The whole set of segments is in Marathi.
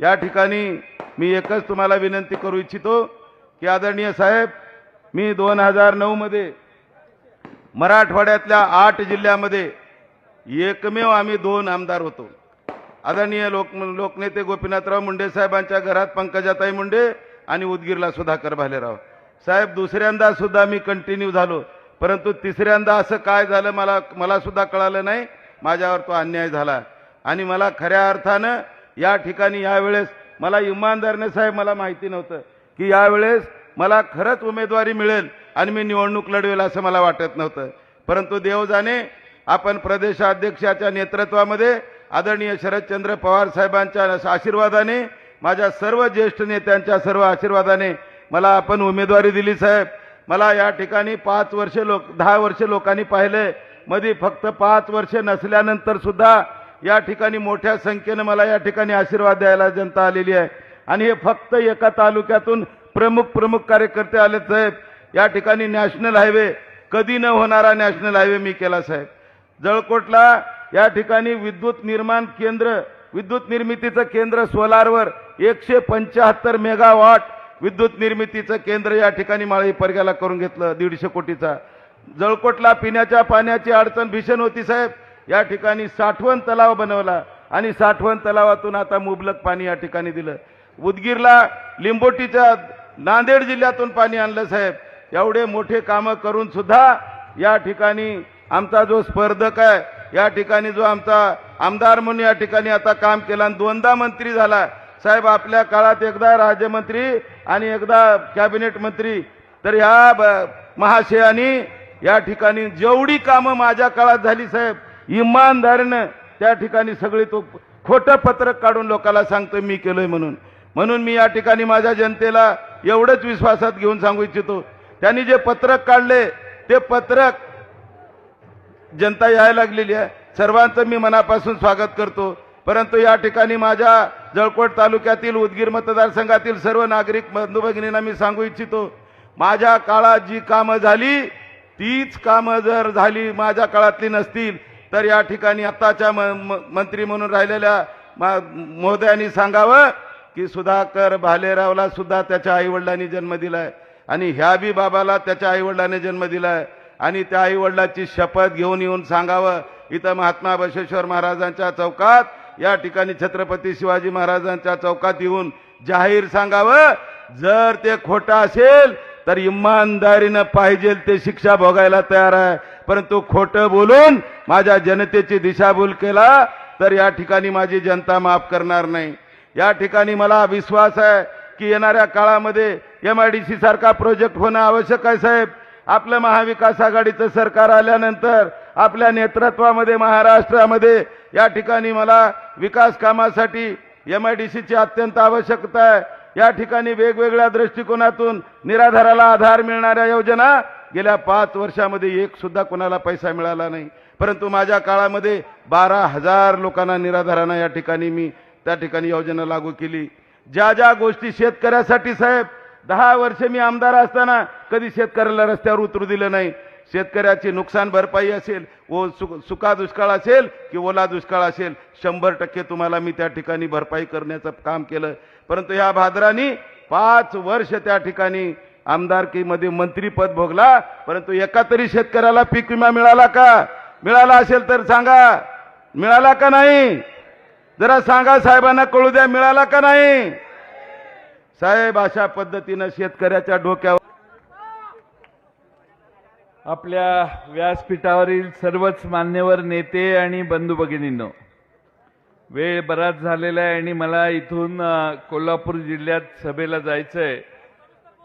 या ठिकाणी मी एकच तुम्हाला विनंती करू इच्छितो की आदरणीय साहेब मी दोन हजार नऊमध्ये मराठवाड्यातल्या आठ जिल्ह्यामध्ये एकमेव आम्ही दोन आमदार होतो. आदरणीय लोक लोकनेते गोपीनाथराव मुंडे साहेबांच्या घरात पंकजाताई मुंडे आणि उदगीरला सुधाकर भालेराव. साहेब दुसऱ्यांदा सुद्धा मी कंटिन्यू झालो परंतु तिसऱ्यांदा असं काय झालं मला मला सुद्धा कळालं नाही. माझ्यावर तो अन्याय झाला. आणि मला खऱ्या अर्थानं या ठिकाणी यावेळेस मला इमानदारने साहेब मला माहिती नव्हतं की यावेळेस मला खरंच उमेदवारी मिळेल आणि मी निवडणूक लढवेल असं मला वाटत नव्हतं. परंतु देवजाने आपण प्रदेशाध्यक्षाच्या नेतृत्वामध्ये आदरणीय शरदचंद्र पवार साहेबांच्या आशीर्वादाने माझ्या सर्व ज्येष्ठ नेत्यांच्या सर्व आशीर्वादाने मला आपण उमेदवारी दिली साहेब. मला या ठिकाणी पाच वर्ष लोक दहा वर्ष लोकांनी पाहिले. मध्ये फक्त पाच वर्ष नसल्यानंतर सुद्धा या ठिकाणी मोठ्या संख्येनं मला या ठिकाणी आशीर्वाद द्यायला जनता आलेली आहे. आणि हे फक्त एका तालुक्यातून प्रमुख प्रमुख कार्यकर्ते आले साहेब. या ठिकाणी नॅशनल हायवे कधी न होणारा नॅशनल हायवे मी केला साहेब. जळकोटला या ठिकाणी विद्युत निर्माण केंद्र विद्युत निर्मितीचं केंद्र सोलारवर एकशे पंच्याहत्तर मेगावॉट विद्युत निर्मितीचं केंद्र या ठिकाणी माळी परग्याला करून घेतलं दीडशे कोटीचा. जळकोटला पिण्याच्या पाण्याची अडचण भीषण होती साहेब. या ठिकाणी साठवण तलाव बनवला आणि साठवण तलावातून आता मुबलक पाणी या ठिकाणी दिलं. उदगीरला लिंबोटीच्या नांदेड जिल्ह्यातून पाणी आणलं साहेब. एवढे मोठे कामं करून सुद्धा या ठिकाणी आमचा जो स्पर्धक आहे या ठिकाणी जो आमचा आमदार म्हणून या ठिकाणी आता काम केला आणि दोनदा मंत्री झाला. साहेब आपल्या काळात एकदा राज्यमंत्री आणि एकदा कॅबिनेट मंत्री. तर ह्या ब- महाशयानी या ठिकाणी जेवढी कामं माझ्या काळात झाली साहेब इमानदारीनं त्या ठिकाणी सगळी तो खोटं पत्रक काढून लोकांना सांगतो मी केलोय म्हणून. म्हणून मी या ठिकाणी माझ्या जनतेला एवढंच विश्वासात घेऊन सांगू इच्छितो. त्यांनी जे पत्रक काढले ते पत्रक जनता यायला लागलेली आहे. सर्वांचं मी मनापासून स्वागत करतो. परंतु या ठिकाणी माझ्या जळकोट तालुक्यातील उदगीर मतदारसंघातील सर्व नागरिक बंधू भगिनींना मी सांगू इच्छितो माझ्या काळात जी कामं झाली तीच कामं जर झाली माझ्या काळातली नसतील तर या ठिकाणी आत्ताच्या म- म- मंत्री म्हणून राहिलेल्या महोदयांनी सांगावं की सुधाकर भालेरावला सुद्धा त्याच्या आईवडिलांनी जन्म दिलाय. आणि ह्या बी बाबाला त्याच्या आईवडिलांनी जन्म दिलाय. आणि त्या आईवडिलाची शपथ घेऊन येऊन सांगावं इथं महात्मा बसवेश्वर महाराजांच्या चौकात या ठिकाणी छत्रपती शिवाजी महाराजांच्या चौकात येऊन जाहीर सांगावं जर ते खोटं असेल तर इमानदारीनं पाहिजे ते शिक्षा भोगायला तयार आहे. परंतु खोटं बोलून माझ्या जनतेची दिशाभूल केला तर या ठिकाणी माझी जनता माफ करणार नाही. या ठिकाणी मला विश्वास आहे की येणाऱ्या काळामध्ये एम आय डी सी सारखा प्रोजेक्ट होणं आवश्यक आहे साहेब. आपलं महाविकास आघाडीचं सरकार आल्यानंतर आपल्या नेतृत्वामध्ये महाराष्ट्रामध्ये या ठिकाणी मला विकास कामासाठी एम आय डी सीची अत्यंत आवश्यकता आहे. या ठिकाणी वेगवेगळ्या दृष्टिकोनातून निराधाराला आधार मिळणाऱ्या योजना गेल्या पाच वर्षामध्ये एक सुद्धा कोणाला पैसा मिळाला नाही. परंतु माझ्या काळामध्ये बारा हजार लोकांना निराधारांना या ठिकाणी मी त्या ठिकाणी योजना लागू केली. ज्या ज्या गोष्टी शेतकऱ्यासाठी साहेब दहा वर्ष मी आमदार असताना कधी शेतकऱ्याला रस्त्यावर उतरू दिलं नाही. शेतकऱ्याची नुकसान भरपाई असेल ओ सु सुका दुष्काळ असेल की ओला दुष्काळ असेल शंभर टक्के तुम्हाला मी त्या ठिकाणी भरपाई करण्याचं काम केलं. परंतु ह्या भाद्रानी पाच वर्ष त्या ठिकाणी आमदारकीमध्ये मंत्रीपद भोगला परंतु एका तरी शेतकऱ्याला पीक विमा मिळाला का? मिळाला असेल तर सांगा. मिळाला का नाही? जरा सांगा साहेबांना कळू द्या मिळाला का नाही? साहेब अशा पद्धतीनं शेतकऱ्याच्या डोक्यावर आपल्या व्यासपीठावरील सर्वच मान्यवर नेते आणि बंधू भगिनींनो वेळ बराच झालेला आहे आणि मला इथून कोल्हापूर जिल्ह्यात सभेला जायचं आहे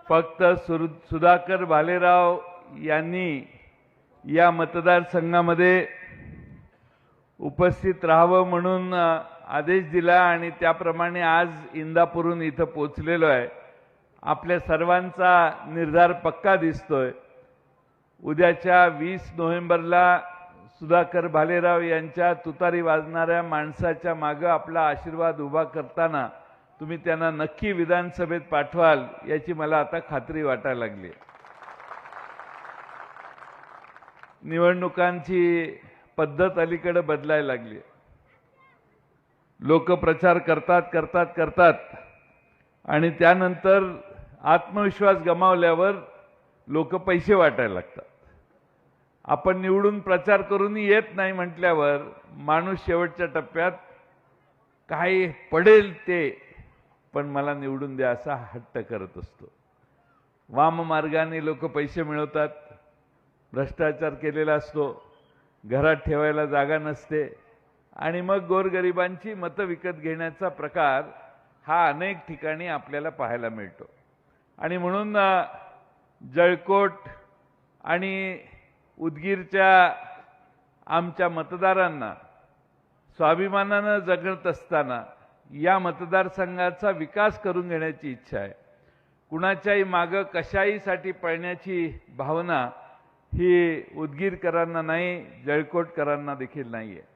फक्त सुर सुधाकर भालेराव यांनी या मतदारसंघामध्ये उपस्थित राहावं म्हणून आदेश दिला आणि त्याप्रमाणे आज इंदापूरहून इथं पोचलेलो आहे. आपल्या सर्वांचा निर्धार पक्का दिसतोय. उद्याच्या वीस नोव्हेंबरला सुधाकर भालेराव यांच्या तुतारी वाजणाऱ्या माणसाच्या मागं आपला आशीर्वाद उभा करताना तुम्ही त्यांना नक्की विधानसभेत पाठवाल याची मला आता खात्री वाटायला लागली. निवडणुकांची पद्धत अलीकडे बदलायला लागली. लोक प्रचार करतात करतात करतात. आणि त्यानंतर आत्मविश्वास गमावल्यावर लोक पैसे वाटायला लागतात. आपण निवडून प्रचार करूनही येत नाही म्हटल्यावर माणूस शेवटच्या टप्प्यात काय पडेल ते पण मला निवडून द्या असा हट्ट करत असतो. वाममार्गाने लोक पैसे मिळवतात भ्रष्टाचार केलेला असतो घरात ठेवायला जागा नसते आणि मग गोरगरिबांची मतं विकत घेण्याचा प्रकार हा अनेक ठिकाणी आपल्याला पाहायला मिळतो. आणि म्हणून जळकोट आणि उदगीरच्या आमच्या मतदारांना स्वाभिमानानं जगत असताना या मतदारसंघाचा विकास करून घेण्याची इच्छा आहे. कुणाच्याही मागं कशाहीसाठी पळण्याची भावना ही उदगीरकरांना नाही जळकोटकरांना देखील नाही आहे.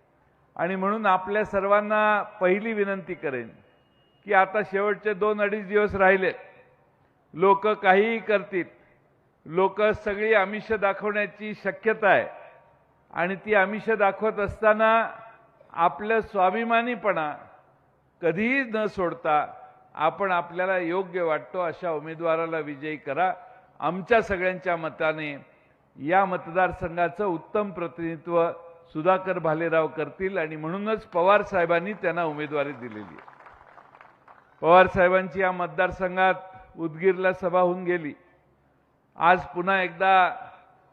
आणि म्हणून आपल्या सर्वांना पहिली विनंती करेन की आता शेवटचे दोन अडीच दिवस राहिले. लोक काहीही करतील. लोक सगळी आमिष दाखवण्याची शक्यता आहे. आणि ती आमिष दाखवत असताना आपलं स्वाभिमानीपणा कधीही न सोडता आपण आपल्याला योग्य वाटतो अशा उमेदवाराला विजयी करा. आमच्या सगळ्यांच्या मताने या मतदारसंघाचं उत्तम प्रतिनिधित्व सुधाकर भालेराव करतील आणि म्हणूनच पवार साहेबांनी त्यांना उमेदवारी दिलेली पवार साहेबांची या मतदारसंघात उदगीरला सभा होऊन गेली. आज पुन्हा एकदा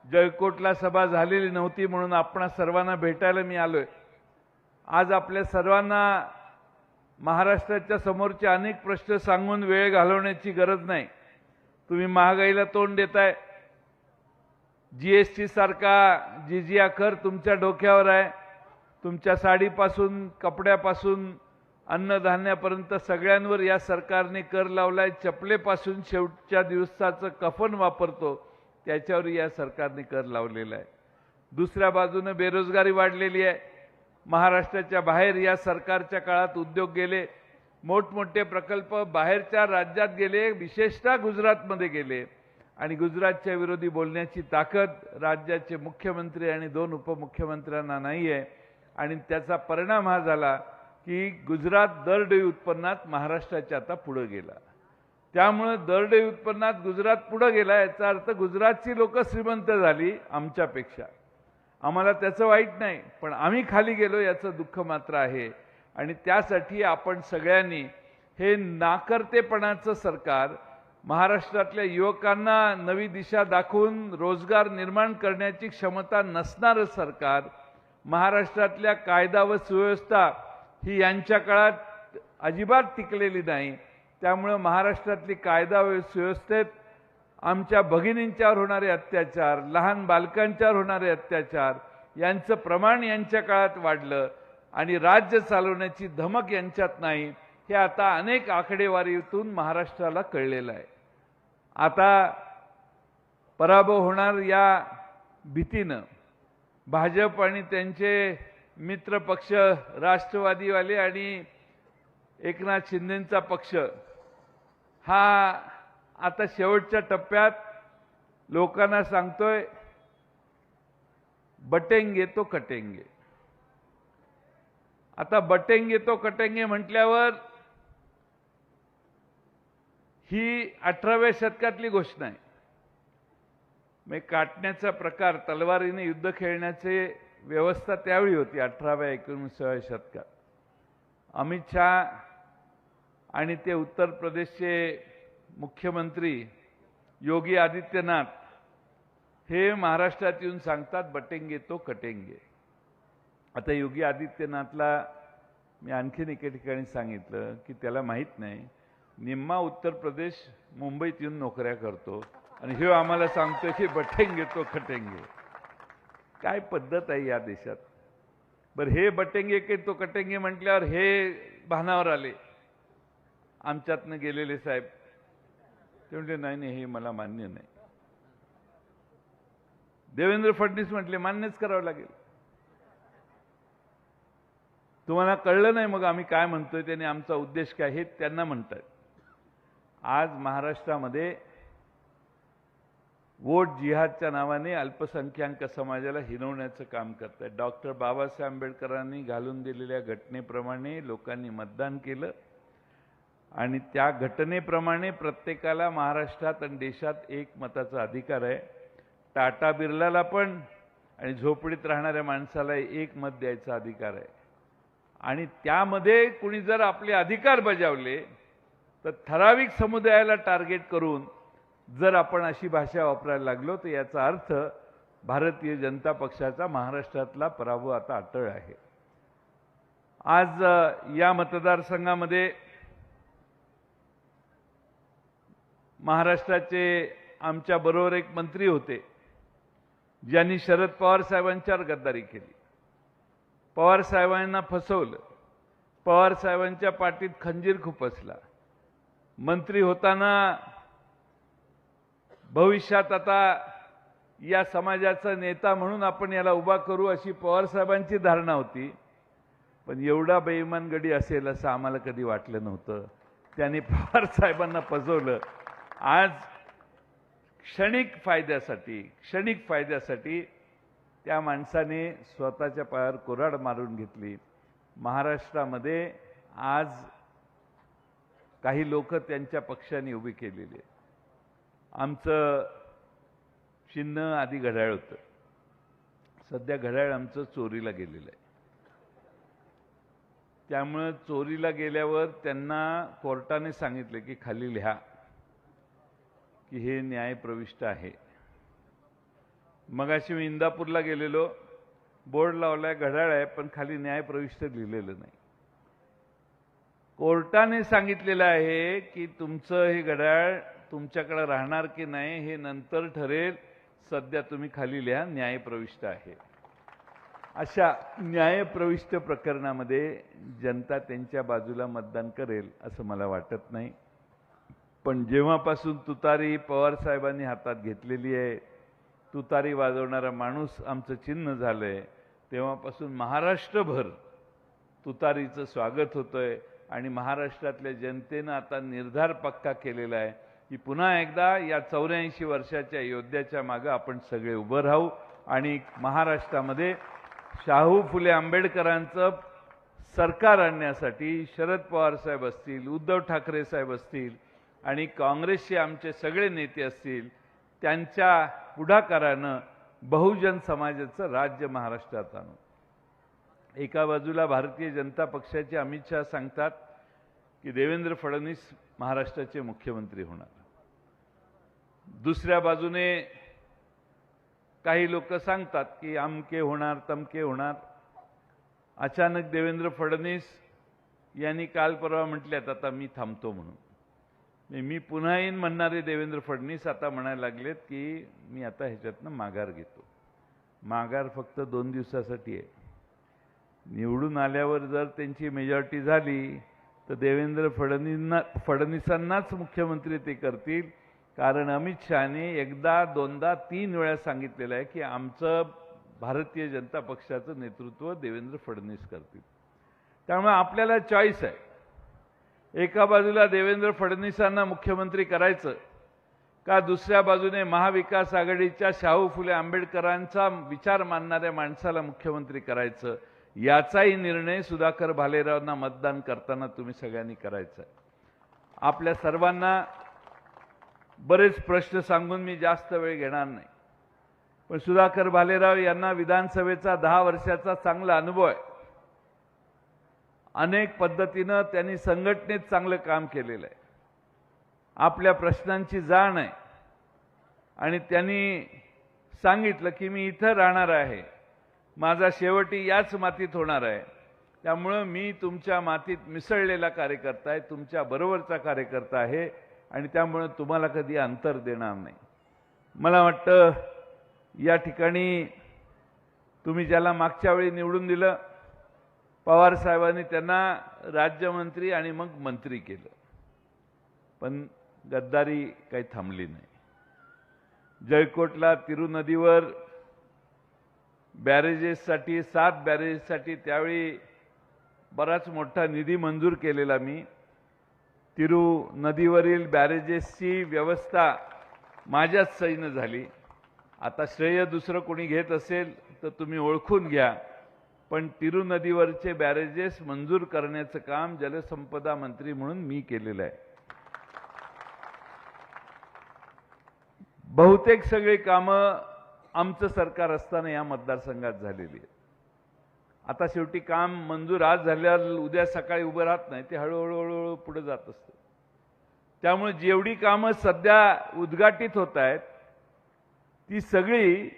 जयकोटला सभा झालेली नव्हती म्हणून आपणा सर्वांना भेटायला मी आलोय. आज आपल्या सर्वांना महाराष्ट्राच्या समोरचे अनेक प्रश्न सांगून वेळ घालवण्याची गरज नाही. तुम्ही महागाईला तोंड देताय. जीएसटी सारखा जिजिया कर तुमच्या डोक्यावर आहे. तुमच्या साडीपासून कपड्यापासून अन्नधान्यापर्यंत सगळ्यांवर या सरकारने कर लावलाय. चपलेपासून शेवटच्या दिवसाचं कफन वापरतो. त्याच्यावर या सरकारने कर लावलेला आहे. दुसऱ्या बाजूने बेरोजगारी वाढलेली आहे. महाराष्ट्राच्या बाहेर या सरकारच्या काळात उद्योग गेले मोठमोठे प्रकल्प बाहेरच्या राज्यात गेले विशेषतः गुजरातमध्ये गेले. आणि गुजरातच्या विरोधी बोलण्याची ताकद राज्याचे मुख्यमंत्री आणि दोन उपमुख्यमंत्र्यांना नाही आहे आणि त्याचा परिणाम हा झाला की गुजरात दरडोई उत्पन्नात महाराष्ट्राच्या आता पुढं गेला. त्यामुळे दरडोई उत्पन्नात गुजरात पुढं गेला याचा अर्थ गुजरातची लोक श्रीमंत झाली आमच्यापेक्षा. आम्हाला त्याचं वाईट नाही पण आम्ही खाली गेलो याचं दुःख मात्र आहे. आणि त्यासाठी आपण सगळ्यांनी हे नाकर्तेपणाचं सरकार महाराष्ट्रातल्या युवकांना नवी दिशा दाखवून रोजगार निर्माण करण्याची क्षमता नसणारं सरकार महाराष्ट्रातल्या कायदा व सुव्यवस्था ही यांच्या काळात अजिबात टिकलेली नाही. त्यामुळं महाराष्ट्रातली कायदा व सुव्यवस्थेत आमच्या भगिनींच्यावर होणारे अत्याचार लहान बालकांच्यावर होणारे अत्याचार यांचं प्रमाण यांच्या काळात वाढलं आणि राज्य चालवण्याची धमक यांच्यात नाही हे आता अनेक आकडेवारीतून महाराष्ट्राला कळलेलं आहे. आता पराभव होणार या भीतीनं भाजप आणि त्यांचे मित्र पक्ष राष्ट्रवादीवाले आणि एकनाथ शिंदेंचा पक्ष हा आता शेवटच्या टप्प्यात लोकांना सांगतोय बटेंगे तो कटेंगे. आता बटेंगे तो कटेंगे म्हटल्यावर ही अठराव्या शतकातली घोषणा आहे. म्हणजे काटण्याचा प्रकार तलवारीने युद्ध खेळण्याचे व्यवस्था त्यावेळी होती अठराव्या एकोणीसाव्या शतकात. अमित शहा आणि ते उत्तर प्रदेशचे मुख्यमंत्री योगी आदित्यनाथ हे महाराष्ट्रात येऊन सांगतात बटेंगे तो कटेंगे. आता योगी आदित्यनाथला मी आणखीन एके ठिकाणी सांगितलं की त्याला माहीत नाही निम्मा उत्तर प्रदेश मुंबईत येऊन नोकऱ्या करतो आणि हे आम्हाला सांगतोय की बटेंगे तो कटेंगे. काय पद्धत आहे या देशात? बरं हे बटेंगे की तो कटेंगे म्हटल्यावर हे भानावर आले. आमच्यातनं गेलेले साहेब ते म्हटले नाही नाही हे मला मान्य नाही. देवेंद्र फडणवीस म्हटले मान्यच करावं लागेल. तुम्हाला कळलं नाही मग आम्ही काय म्हणतोय त्याने आमचा उद्देश काय हे त्यांना म्हणतात आज महाराष्ट्रामध्ये वोट जिहादच्या नावाने अल्पसंख्याक समाजाला हिरवण्याचं काम करत डॉक्टर बाबासाहेब आंबेडकरांनी घालून दिलेल्या घटनेप्रमाणे लोकांनी मतदान केलं. आणि त्या घटनेप्रमाणे प्रत्येकाला महाराष्ट्रात आणि देशात एक मताचा अधिकार आहे. टाटा बिर्लाला पण आणि झोपडीत राहणाऱ्या माणसाला एक मत द्यायचा अधिकार आहे. आणि त्यामध्ये कुणी जर आपले अधिकार बजावले तर ठराविक समुदायाला टार्गेट करून जर आपण अशी भाषा वापरायला लागलो तर याचा अर्थ भारतीय जनता पक्षाचा महाराष्ट्रातला पराभव आता अटळ आहे. आज या मतदारसंघामध्ये महाराष्ट्राचे आमच्या बरोबर एक मंत्री होते ज्यांनी शरद पवार साहेबांच्यावर गद्दारी केली. पवार साहेबांना फसवलं. पवार साहेबांच्या पाठीत खंजीर खुपसला मंत्री होताना भविष्यात आता या समाजाचा नेता म्हणून आपण याला उभा करू अशी पवार साहेबांची धारणा होती. पण एवढा बेईमान गडी असेल असं आम्हाला कधी वाटलं नव्हतं. त्यांनी पवार साहेबांना फसवलं. आज क्षणिक फायद्यासाठी क्षणिक फायद्यासाठी त्या माणसाने स्वतःच्या पायावर कुऱ्हाड मारून घेतली. महाराष्ट्रामध्ये आज काही लोक त्यांच्या पक्षाने उभी केलेली आहे आमचं चिन्ह आधी घड्याळ होतं. सध्या घड्याळ आमचं चोरीला गेलेलं आहे. त्यामुळं चोरीला गेल्यावर त्यांना कोर्टाने सांगितलं की खाली लिहा की हे न्यायप्रविष्ट आहे. मगाशी मी इंदापूरला गेलेलो बोर्ड लावलाय घड्याळ आहे पण खाली न्यायप्रविष्ट लिहिलेलं नाही. कोर्टाने सांगितलेलं आहे की तुमचं हे घड्याळ तुमच्याकडे राहणार की नाही हे नंतर ठरेल. सध्या तुम्ही खाली लिहा न्यायप्रविष्ट आहे. अशा न्यायप्रविष्ट प्रकरणामध्ये जनता त्यांच्या बाजूला मतदान करेल असं मला वाटत नाही. पण जेव्हापासून तुतारी पवार साहेबांनी हातात घेतलेली आहे तुतारी वाजवणारा माणूस आमचं चिन्ह झालं आहे तेव्हापासून महाराष्ट्रभर तुतारीचं स्वागत होतं आहे आणि महाराष्ट्रातल्या जनतेनं आता निर्धार पक्का केलेला आहे की पुन्हा एकदा या चौऱ्याऐंशी वर्षाच्या योद्ध्याच्या मागं आपण सगळे उभं राहू आणि महाराष्ट्रामध्ये शाहू फुले आंबेडकरांचं सरकार आणण्यासाठी शरद पवार साहेब असतील उद्धव ठाकरे साहेब असतील आणि काँग्रेसचे आमचे सगळे नेते असतील त्यांच्या पुढाकारानं बहुजन समाजाचं राज्य महाराष्ट्रात आणू. एका बाजूला भारतीय जनता पक्षाचे अमित शहा सांगतात की देवेंद्र फडणवीस महाराष्ट्राचे मुख्यमंत्री होणार. दुसऱ्या बाजूने काही लोक सांगतात की अमके होणार तमके होणार. अचानक देवेंद्र फडणवीस यांनी काल परवा म्हटल्यात आता मी थांबतो म्हणून. मी पुन्हा येईन म्हणणारे देवेंद्र फडणवीस आता म्हणायला लागलेत की मी आता ह्याच्यातनं माघार घेतो. माघार फक्त दोन दिवसासाठी आहे. निवडून आल्यावर जर त्यांची मेजॉरिटी झाली तर देवेंद्र फडणवीसांना फडणवीसांनाच मुख्यमंत्री ते करतील. कारण अमित शहाने एकदा दोनदा तीन वेळा सांगितलेलं आहे की आमचं भारतीय जनता पक्षाचं नेतृत्व देवेंद्र फडणवीस करतील. त्यामुळे आपल्याला चॉईस आहे. एका बाजूला देवेंद्र फडणवीसांना मुख्यमंत्री करायचं का दुसऱ्या बाजूने महाविकास आघाडीच्या शाहू फुले आंबेडकरांचा विचार मानणाऱ्या माणसाला मुख्यमंत्री करायचं? याचाही निर्णय सुधाकर भालेरावांना मतदान करताना तुम्ही सगळ्यांनी करायचा. आपल्या सर्वांना बरेच प्रश्न सांगून मी जास्त वेळ घेणार नाही. पण सुधाकर भालेराव यांना विधानसभेचा दहा वर्षाचा चांगला अनुभव आहे. अनेक पद्धतीनं त्यांनी संघटनेत चांगलं काम केलेलं आहे. आपल्या प्रश्नांची जाण आहे. आणि त्यांनी सांगितलं की मी इथं राहणार आहे. माझा शेवटी याच मातीत होणार आहे. त्यामुळं मी तुमच्या मातीत मिसळलेला कार्यकर्ता आहे तुमच्या बरोबरचा कार्यकर्ता आहे आणि त्यामुळं तुम्हाला कधी अंतर देणार नाही. मला वाटतं या ठिकाणी तुम्ही ज्याला मागच्या वेळी निवडून दिलं पवार साहेबांनी त्यांना राज्यमंत्री आणि मग मंत्री केलं. पण गद्दारी काही थांबली नाही. जयकोटला तिरुनदीवर बॅरेजेससाठी सात बॅरेजेससाठी त्यावेळी बराच मोठा निधी मंजूर केलेला मी. तिरू नदीवरील बॅरेजेसची व्यवस्था माझ्याच सैन्य झाली. आता श्रेय दुसरं कोणी घेत असेल तर तुम्ही ओळखून घ्या. पण तिरुनदीवरचे बॅरेजेस मंजूर करण्याचं काम जलसंपदा मंत्री म्हणून मी केलेलं आहे. बहुतेक सगळी कामं आमचं सरकार असताना या मतदारसंघात झालेली आहेत. आता शेवटी काम मंजूर आज झाल्यावर उद्या सकाळी उभं राहत नाही ते हळूहळू हळूहळू पुढे जात असतं. त्यामुळे जेवढी कामं सध्या उद्घाटित होत आहेत ती सगळी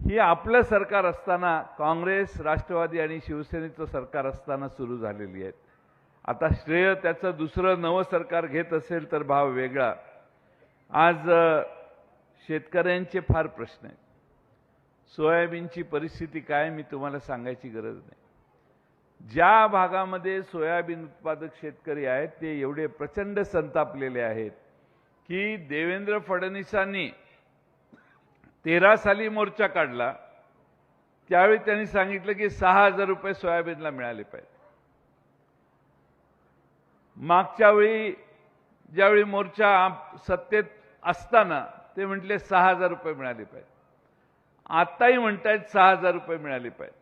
ही आपलं सरकार असताना काँग्रेस राष्ट्रवादी आणि शिवसेनेचं सरकार असताना सुरू झालेली आहेत. आता श्रेय त्याचं दुसरं नवं सरकार घेत असेल तर भाव वेगळा. आज शेतकऱ्यांचे फार प्रश्न आहेत. सोयाबीनची परिस्थिती काय मी तुम्हाला सांगायची गरज नाही. ज्या भागामध्ये सोयाबीन उत्पादक शेतकरी आहेत ते एवढे प्रचंड संतापलेले आहेत की देवेंद्र फडणवीसांनी तेरा साली मोर्चा काढला त्यावेळी त्यांनी सांगितलं की सहा हजार रुपये सोयाबीनला मिळाले पाहिजे. मागच्या वेळी ज्यावेळी मोर्चा सत्तेत असताना ते म्हटले सहा हजार रुपये मिळाले पाहिजे. आताही म्हणतायत सहा हजार रुपये मिळाले पाहिजे.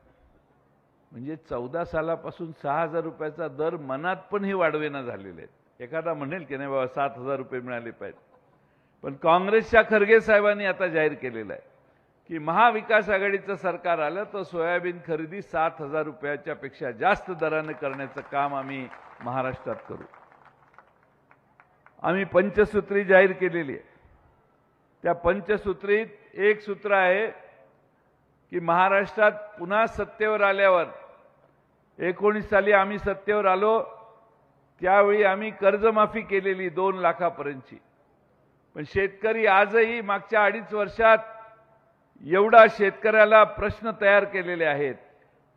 म्हणजे चौदा सालापासून सहा हजार रुपयाचा दर मनात पण हे वाढवेना झालेले आहेत. एखादा म्हणेल की नाही बाबा सात हजार रुपये मिळाले पाहिजे. पण काँग्रेसच्या खरगे साहेबांनी आता जाहीर केलेलं आहे की महाविकास आघाडीचं सरकार आलं तर सोयाबीन खरेदी सात हजार रुपयाच्या पेक्षा जास्त दराने करण्याचं काम आम्ही महाराष्ट्रात करू. आम्ही पंचसूत्री जाहीर केलेली आहे. त्या पंचसूत्रीत एक सूत्र आहे की महाराष्ट्रात पुन्हा सत्तेवर आल्यावर एकोणीस साली आम्ही सत्तेवर आलो त्यावेळी आम्ही कर्जमाफी केलेली दोन लाखापर्यंतची. पण शेतकरी आजही मागच्या अडीच वर्षात एवढा शेतकऱ्याला प्रश्न तयार केलेले आहेत.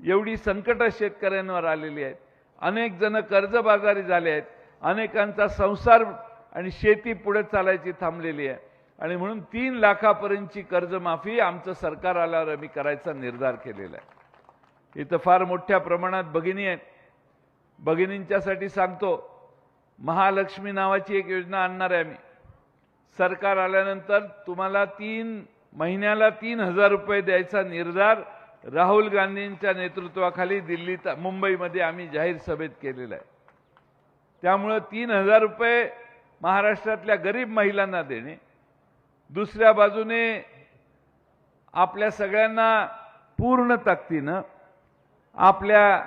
एवढी संकट शेतकऱ्यांवर आलेली आहेत. अनेक जण कर्जबाजारी झाले आहेत. अनेकांचा संसार आणि शेती पुढे चालायची थांबलेली आहे. आणि म्हणून तीन लाखापर्यंतची कर्जमाफी आमचं सरकार आल्यावर आम्ही करायचा निर्धार केलेला आहे. इथं फार मोठ्या प्रमाणात भगिनी आहेत. भगिनींच्यासाठी सांगतो महालक्ष्मी नावाची एक योजना आणणार आहे आम्ही. सरकार आल्यानंतर तुम्हाला तीन महिन्याला तीन हजार रुपये द्यायचा निर्धार राहुल गांधींच्या नेतृत्वाखाली दिल्लीत मुंबईमध्ये आम्ही जाहीर सभेत केलेला आहे. त्यामुळं तीन हजार रुपये महाराष्ट्रातल्या गरीब महिलांना देणे दुसऱ्या बाजूने आपल्या सगळ्यांना पूर्ण ताकदीनं आपल्या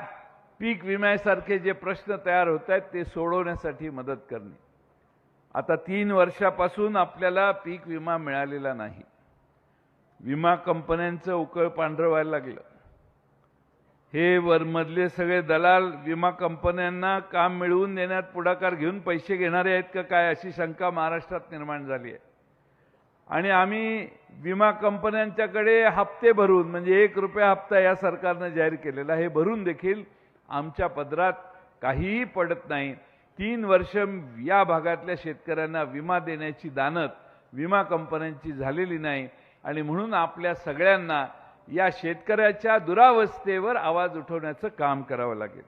पीक विम्यासारखे जे प्रश्न तयार होत आहेत ते सोडवण्यासाठी मदत करणे. आता तीन वर्षापासून आपल्याला पीक विमा मिळालेला नाही. विमा कंपन्यांचं उकळ पांढरं व्हायला लागलं. हे वरमधले सगळे दलाल विमा कंपन्यांना काम मिळवून देण्यात पुढाकार घेऊन पैसे घेणारे आहेत का काय अशी शंका महाराष्ट्रात निर्माण झाली आहे. आणि आम्ही विमा कंपन्यांच्याकडे हप्ते भरून म्हणजे एक रुपया हप्ता या सरकारनं जाहीर केलेला हे भरून देखील आमच्या पदरात काहीही पडत नाही. तीन वर्ष या भागातल्या शेतकऱ्यांना विमा देण्याची दानत विमा कंपन्यांची झालेली नाही. आणि म्हणून आपल्या सगळ्यांना या शेतकऱ्याच्या दुरावस्थेवर आवाज उठवण्याचं काम करावं लागेल.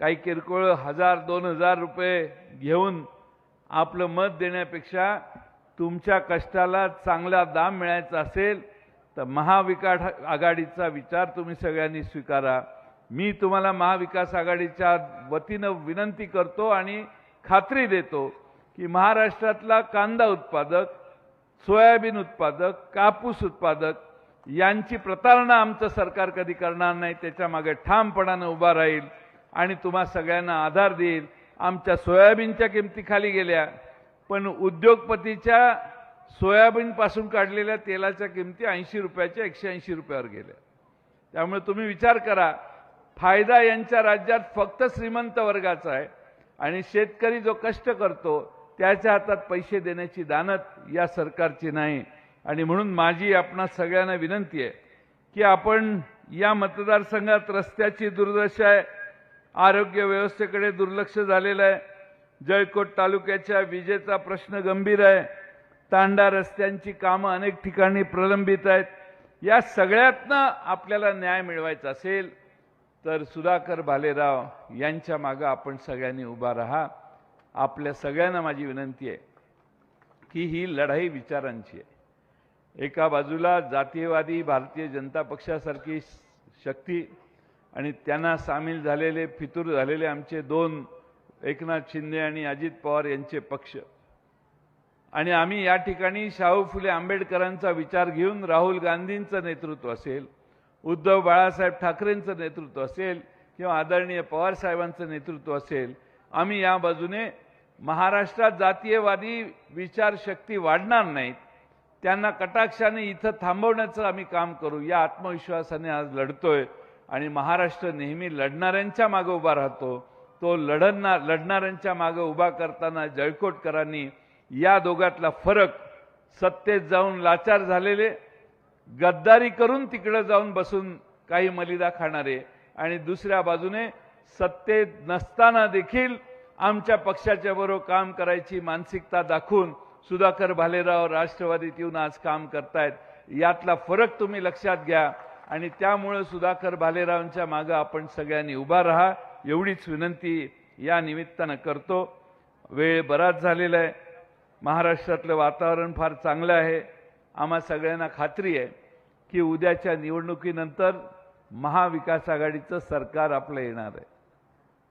काही किरकोळ हजार दोन हजार रुपये घेऊन आपलं मत देण्यापेक्षा तुमच्या कष्टाला चांगला दाम मिळायचा असेल तर महाविकास आघाडीचा विचार तुम्ही सगळ्यांनी स्वीकारा. मी तुम्हाला महाविकास आघाडीच्या वतीनं विनंती करतो आणि खात्री देतो की महाराष्ट्रातला कांदा उत्पादक सोयाबीन उत्पादक कापूस उत्पादक यांची प्रतारणा आमचं सरकार कधी करणार नाही त्याच्यामागे ठामपणानं उभा राहील आणि तुम्हा सगळ्यांना आधार देईल. आमच्या सोयाबीनच्या किमती खाली गेल्या पण उद्योगपतीच्या सोयाबीनपासून काढलेल्या तेलाच्या किमती ऐंशी रुपयाच्या एकशे ऐंशी रुपयावर गेल्या. त्यामुळे तुम्ही विचार करा फायदा यांच्या राज्यात फक्त श्रीमंत वर्गाचा आहे. आणि शेतकरी जो कष्ट करतो त्याच्या हातात पैसे देण्याची दानत या सरकारची नाही. आणि म्हणून माझी आपणा सगळ्यांना विनंती आहे की आपण या मतदारसंघात रस्त्याची दुर्दशा आहे आरोग्य व्यवस्थेकडे दुर्लक्ष झालेलं आहे. जळकोट तालुक्याच्या विजेचा प्रश्न गंभीर आहे. तांडा रस्त्यांची कामं अनेक ठिकाणी प्रलंबित आहेत. या सगळ्यातनं आपल्याला न्याय मिळवायचा असेल तर सुधाकर भालेराव यांच्या मागं आपण सगळ्यांनी उभा राहा. आपल्या सगळ्यांना माझी विनंती आहे की ही लढाई विचारांची आहे. एका बाजूला जातीयवादी भारतीय जनता पक्षासारखी शक्ती आणि त्यांना सामील झालेले फितूर झालेले आमचे दोन एकनाथ शिंदे आणि अजित पवार यांचे पक्ष. आणि आम्ही या ठिकाणी शाहू फुले आंबेडकरांचा विचार घेऊन राहुल गांधींचं नेतृत्व असेल उद्धव बाळासाहेब ठाकरेंचं नेतृत्व असेल किंवा आदरणीय पवार साहेबांचं नेतृत्व असेल आम्ही या बाजूने महाराष्ट्रात जातीयवादी विचारशक्ती वाढणार नाहीत. त्यांना कटाक्षाने इथं थांबवण्याचं आम्ही काम करू. या आत्मविश्वासाने आज लढतोय आणि महाराष्ट्र नेहमी लढणाऱ्यांच्या मागे उभा राहतो. तो लढणार लढणाऱ्यांच्या मागे उभा करताना जळकोटकरांनी या दोघातला फरक सत्तेत जाऊन लाचार झालेले गद्दारी करून तिकडे जाऊन बसून काही मलिदा खाणारे. आणि दुसऱ्या बाजूने सत्तेत नसताना देखील आमच्या पक्षाच्या बरोबर काम करायची मानसिकता दाखवून सुधाकर भालेराव राष्ट्रवादीत येऊन आज काम करतायत. यातला फरक तुम्ही लक्षात घ्या. आणि त्यामुळं सुधाकर भालेरावांच्या मागं आपण सगळ्यांनी उभा राहा. एवढीच विनंती या निमित्तानं करतो. वेळ बराच झालेला आहे. महाराष्ट्रातलं वातावरण फार चांगलं आहे. आम्हा सगळ्यांना खात्री आहे की उद्याच्या निवडणुकीनंतर महाविकास आघाडीचं सरकार आपलं येणार आहे.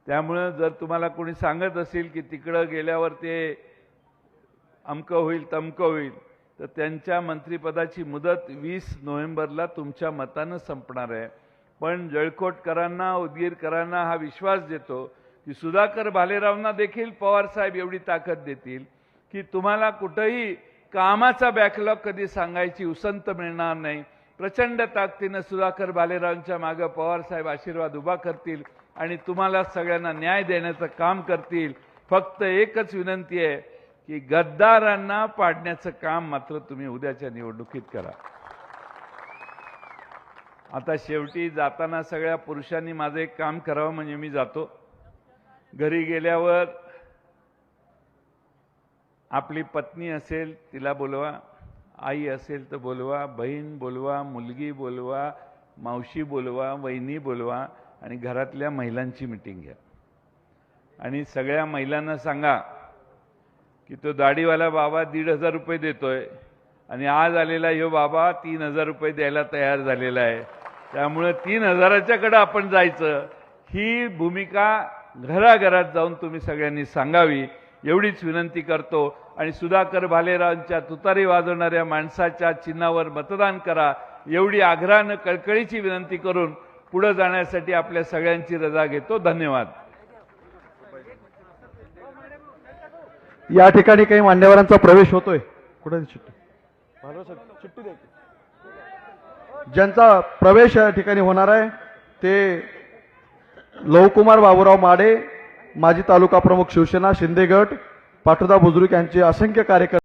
त्यामुळं जर तुम्हाला कोणी सांगत असेल की तिकडं गेल्यावर ते अमकं होईल तमकं होईल तर त्यांच्या मंत्रिपदाची मुदत वीस नोव्हेंबरला तुमच्या मतानं संपणार आहे. पण जळकोटकरांना उदगीरकरांना हा विश्वास देतो की सुधाकर भालेरावांना देखील पवारसाहेब एवढी ताकद देतील की तुम्हाला कुठंही कामाचा बॅकलॉग कधी सांगायची उसंत मिळणार नाही. प्रचंड ताकदीनं सुधाकर भालेरावांच्या मागं पवारसाहेब आशीर्वाद उभा करतील आणि तुम्हाला सगळ्यांना न्याय देण्याचं काम करतील. फक्त एकच विनंती आहे की गद्दारांना पाडण्याचं काम मात्र तुम्ही उद्याच्या निवडणुकीत करा. आता शेवटी जाताना सगळ्या पुरुषांनी माझं एक काम करावं म्हणजे मी जातो. घरी गेल्यावर आपली पत्नी असेल तिला बोलवा. आई असेल तर बोलवा. बहीण बोलवा मुलगी बोलवा मावशी बोलवा वहिनी बोलवा आणि घरातल्या महिलांची मिटिंग घ्या. आणि सगळ्या महिलांना सांगा की तो दाढीवाला बाबा दीड हजार रुपये देतोय आणि आज आलेला ह्यो बाबा तीन हजार रुपये द्यायला तयार झालेला आहे. त्यामुळे तीन हजाराच्याकडं आपण जायचं. ही भूमिका घराघरात जाऊन तुम्ही सगळ्यांनी सांगावी. एवढीच विनंती करतो. आणि सुधाकर भालेरावांच्या तुतारी वाजवणाऱ्या माणसाच्या चिन्हावर मतदान करा. एवढी आग्रहानं कळकळीची विनंती करून पुढे जाण्यासाठी आपल्या सगळ्यांची रजा घेतो. धन्यवाद. या ठिकाणी काही मान्यवरांचा प्रवेश होतोय. कुठे की. ज्यांचा प्रवेश या ठिकाणी होणार आहे ते लवकुमार बाबूराव माडे माजी तालुका प्रमुख शिवसेना शिंदेगट पाठोदा बुजुर्ग यांचे असंख्य कार्यकर्ते